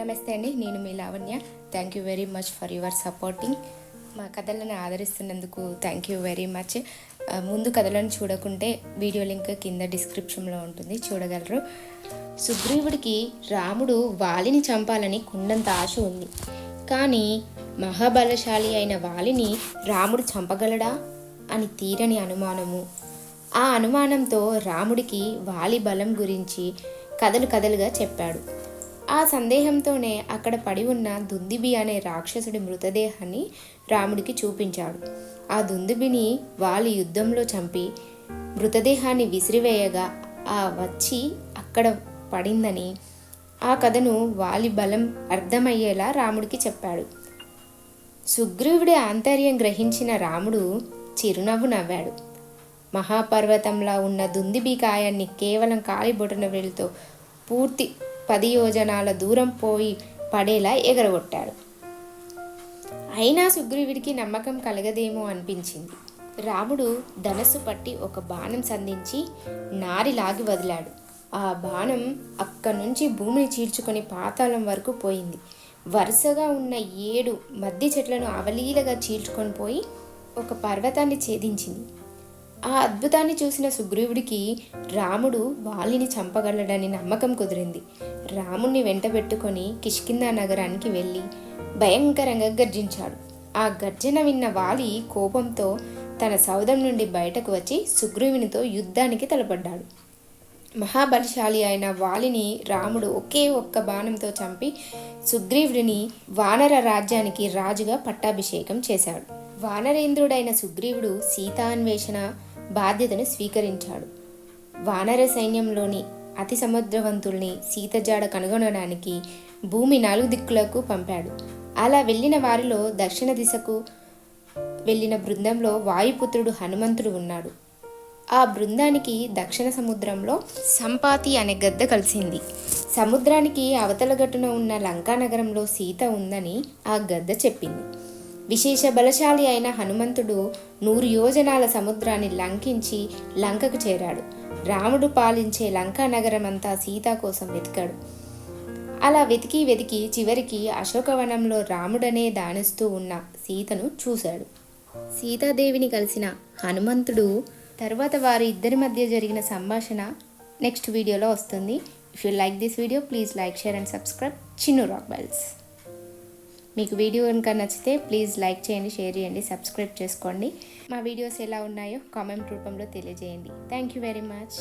నమస్తే అండి నేను మీ Lavanya. Thank you very much for your supporting మా కథలను ఆదరిస్తున్నందుకు థ్యాంక్ యూ వెరీ మచ్ ముందు కథలను చూడకుంటే వీడియో లింక్ కింద డిస్క్రిప్షన్లో ఉంటుంది చూడగలరు. సుగ్రీవుడికి రాముడు వాలిని చంపాలని కొండంత ఆశ ఉంది. కానీ మహాబలశాలి అయిన వాలిని రాముడు చంపగలడా అని తీరని అనుమానము. ఆ అనుమానంతో రాముడికి వాలి బలం గురించి కథలు కథలుగా చెప్పాడు. ఆ సందేహంతోనే అక్కడ పడి ఉన్న దుందిబి అనే రాక్షసుడి మృతదేహాన్ని రాముడికి చూపించాడు. ఆ దుందిబిని వాలి యుద్ధంలో చంపి మృతదేహాన్ని విసిరివేయగా ఆ వచ్చి అక్కడ పడిందని ఆ కథను వాలి బలం అర్థమయ్యేలా రాముడికి చెప్పాడు. సుగ్రీవుడి ఆంతర్యం గ్రహించిన రాముడు చిరునవ్వు నవ్వాడు. మహాపర్వతంలా ఉన్న దుందిబి కాయాన్ని కేవలం కాలిబొటన వేలుతో పూర్తి పది యోజనాల దూరం పోయి పడేలా ఎగరగొట్టాడు. అయినా సుగ్రీవుడికి నమ్మకం కలగదేమో అనిపించింది. రాముడు ధనస్సు పట్టి ఒక బాణం సంధించి నారి లాగి వదిలాడు. ఆ బాణం అక్కడి నుంచి భూమిని చీల్చుకొని పాతాళం వరకు పోయింది. వరుసగా ఉన్న ఏడు మద్ది చెట్లను అవలీలగా చీల్చుకొని పోయి ఒక పర్వతాన్ని ఛేదించింది. ఆ అద్భుతాన్ని చూసిన సుగ్రీవుడికి రాముడు వాలిని చంపగలడని నమ్మకం కుదిరింది. రాముణ్ణి వెంటబెట్టుకొని కిష్కిందా నగరానికి వెళ్ళి భయంకరంగా గర్జించాడు. ఆ గర్జన విన్న వాలి కోపంతో తన సౌధం నుండి బయటకు వచ్చి సుగ్రీవునితో యుద్ధానికి తలపడ్డాడు. మహాబలశాలి అయిన వాలిని రాముడు ఒకే ఒక్క బాణంతో చంపి సుగ్రీవుడిని వానర రాజ్యానికి రాజుగా పట్టాభిషేకం చేశాడు. వానరేంద్రుడైన సుగ్రీవుడు సీతాన్వేషణ బాధ్యతను స్వీకరించాడు. వానర సైన్యంలోని అతి సముద్రవంతుల్ని సీత జాడ కనుగొనడానికి భూమి నాలుగు దిక్కులకు పంపాడు. అలా వెళ్ళిన వారిలో దక్షిణ దిశకు వెళ్ళిన బృందంలో వాయుపుత్రుడు హనుమంతుడు ఉన్నాడు. ఆ బృందానికి దక్షిణ సముద్రంలో సంపాతి అనే గద్ద కలిసింది. సముద్రానికి అవతల గట్టున ఉన్న లంకా నగరంలో సీత ఉందని ఆ గద్ద చెప్పింది. విశేష బలశాలి అయిన హనుమంతుడు నూరు యోజనాల సముద్రాన్ని లంకించి లంకకు చేరాడు. రాముడు పాలించే లంకా నగరమంతా సీత కోసం వెతికాడు. అలా వెతికి వెతికి చివరికి అశోకవనంలో రాముడనే దానిస్తూ ఉన్న సీతను చూశాడు. సీతాదేవిని కలిసిన హనుమంతుడు తర్వాత వారి ఇద్దరి మధ్య జరిగిన సంభాషణ నెక్స్ట్ వీడియోలో వస్తుంది. If you like this video please like share and subscribe Chinnu rock bells మీకు వీడియో కనుక నచ్చితే ప్లీజ్ లైక్ చేయండి షేర్ చేయండి సబ్స్క్రైబ్ చేసుకోండి. మా వీడియోస్ ఎలా ఉన్నాయో కామెంట్ రూపంలో తెలియజేయండి. Thank you very much